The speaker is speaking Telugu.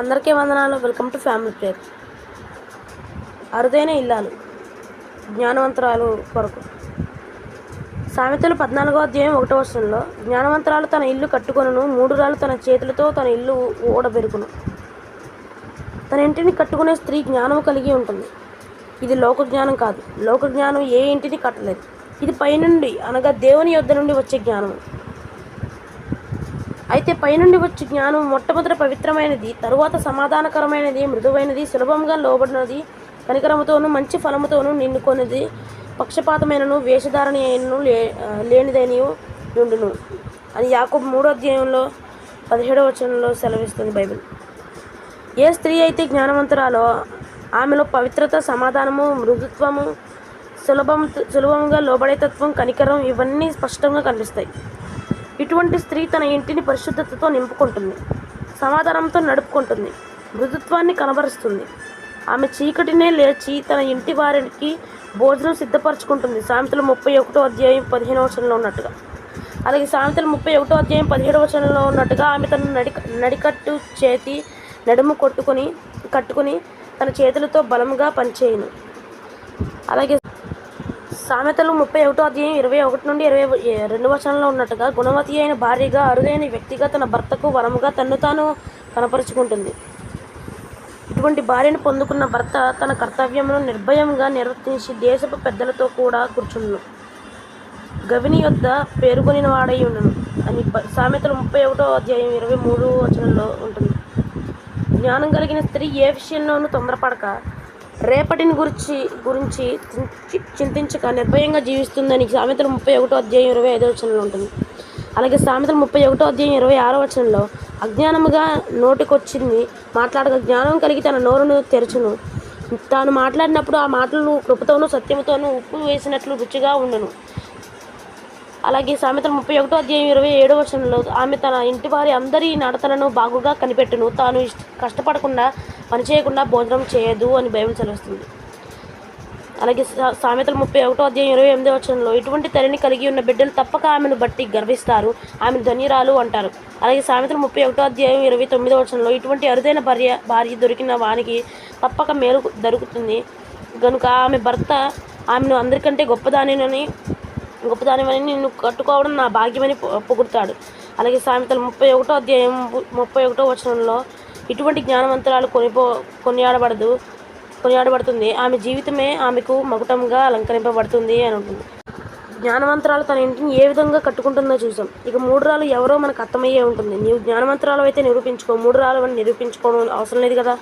అందరికీ వందనాలు. వెల్కమ్ టు ఫ్యామిలీ ప్రేయర్ అరుదైన ఇల్లాలు జ్ఞానవంతరాలు కొరకు. సామెతలు పద్నాలుగో అధ్యాయం ఒకటో వర్షంలో జ్ఞానవంతరాలు తన ఇల్లు కట్టుకొనును మూడు రాళ్ళు తన చేతులతో తన ఇల్లు ఊడబెరుకును. తన ఇంటిని కట్టుకునే స్త్రీ జ్ఞానము కలిగి ఉంటుంది. ఇది లోక జ్ఞానం కాదు. లోక జ్ఞానం ఏ ఇంటిని కట్టలేదు. ఇది పైనుండి అనగా దేవుని యొద్ద నుండి వచ్చే జ్ఞానం అయితే పైనుండి వచ్చే జ్ఞానం మొట్టమొదట పవిత్రమైనది తరువాత సమాధానకరమైనది మృదువైనది సులభంగా లోబడినది కనికరముతోనూ మంచి ఫలముతోనూ నిన్నుకొనిది పక్షపాతమైనను వేషధారణి అయినను లే లేనిదనియు నుండును. అని యాకబ్ మూడో అధ్యాయంలో పదిహేడవ వచనంలో సెలవిస్తుంది బైబిల్. ఏ స్త్రీ అయితే జ్ఞానవంతురాలో ఆమెలో పవిత్రత సమాధానము మృదుత్వము సులభం సులభంగా లోబడేతత్వం కనికరం ఇవన్నీ స్పష్టంగా కనిపిస్తాయి. ఇటువంటి స్త్రీ తన ఇంటిని పరిశుద్ధతతో నింపుకుంటుంది సమాధానంతో నడుపుకుంటుంది మృదుత్వాన్ని కనబరుస్తుంది. ఆమె చీకటినే లేచి తన ఇంటి వారికి భోజనం సిద్ధపరచుకుంటుంది. సామెతలు ముప్పై ఒకటో అధ్యాయం పదిహేనవ వచనంలో ఉన్నట్టుగా. అలాగే సామెతలు ముప్పై ఒకటో అధ్యాయం పదిహేడవ వచనంలో ఉన్నట్టుగా ఆమె తన నడిక నడికట్టు చేతి నడుము కొట్టుకొని కట్టుకొని తన చేతులతో బలంగా పనిచేయను. అలాగే సామెతలు ముప్పై ఒకటో అధ్యాయం ఇరవై ఒకటి నుండి ఇరవై రెండు వచనంలో ఉన్నట్టుగా గుణవతి అయిన భార్యగా అరుదైన వ్యక్తిగా తన భర్తకు వరముగా తన్ను తాను కనపరుచుకుంటుంది. ఇటువంటి భార్యను పొందుకున్న భర్త తన కర్తవ్యమును నిర్భయంగా నిర్వర్తించి దేశపు పెద్దలతో కూడా కూర్చుండును. గవిని యొద్ద పేరుకొనిన వాడై ఉండను. అని సామెతలు ముప్పై ఒకటో అధ్యాయం ఇరవై మూడు వచనంలో ఉంటుంది. జ్ఞానం కలిగిన స్త్రీ ఏ విషయంలోనూ తొందరపడక. రేపటిని గురించి గురించి చింతించక నిర్భయంగా జీవిస్తుందని సామెతలు ముప్పై ఒకటో అధ్యాయం ఇరవై ఐదో వచనంలో ఉంటుంది. అలాగే సామెతలు ముప్పై ఒకటో అధ్యాయం ఇరవై ఆరో వచనంలో అజ్ఞానముగా నోటికొచ్చింది మాట్లాడక జ్ఞానం కలిగి తన నోరును తెరచును. తాను మాట్లాడినప్పుడు ఆ మాటలను కృపతోనూ సత్యముతోనూ ఉప్పు వేసినట్లు రుచిగా ఉండను. అలాగే సామెతలు ముప్పై ఒకటో అధ్యాయం ఇరవై ఏడో వర్షంలో ఆమె తన ఇంటి వారి అందరి నడతలను బాగుగా కనిపెట్టును. తాను ఇష్ట కష్టపడకుండా పని చేయకుండా భోజనం చేయదు అని బైబిల్ సెలవుస్తుంది అలాగే సామెతలు ముప్పై ఒకటో అధ్యాయం ఇరవై ఎనిమిదో వచనంలో ఇటువంటి తల్లిని కలిగి ఉన్న బిడ్డలు తప్పక ఆమెను బట్టి గర్విస్తారు ఆమె ధన్యురాలు అంటారు. అలాగే సామెతలు ముప్పై ఒకటో అధ్యాయం ఇరవై తొమ్మిదో వచనంలో ఇటువంటి అరుదైన భార్య భార్య దొరికిన వానికి తప్పక మేలు దొరుకుతుంది. కనుక ఆమె భర్త ఆమెను అందరికంటే గొప్పదానినని గొప్పదానివని నిన్ను కట్టుకోవడం నా భాగ్యమని పొగుడతాడు. అలాగే సామెతలు ముప్పై ఒకటో అధ్యాయం ముప్పై ఒకటో వచనంలో ఇటువంటి జ్ఞానవంతురాలు కొనిపో కొనియాడబడదు కొనియాడబడుతుంది. ఆమె జీవితమే ఆమెకు మకుటంగా అలంకరింపబడుతుంది అని ఉంటుంది. జ్ఞానవంతురాలు తన ఇంటిని ఏ విధంగా కట్టుకుంటుందో చూసాం. ఇక మూడు రాళ్ళు ఎవరో మనకు అర్థమయ్యే ఉంటుంది. నీవు జ్ఞానవంతురాలు అయితే నిరూపించుకో మూడు రాళ్ళు అని నిరూపించుకోవడం అవసరం లేదు కదా?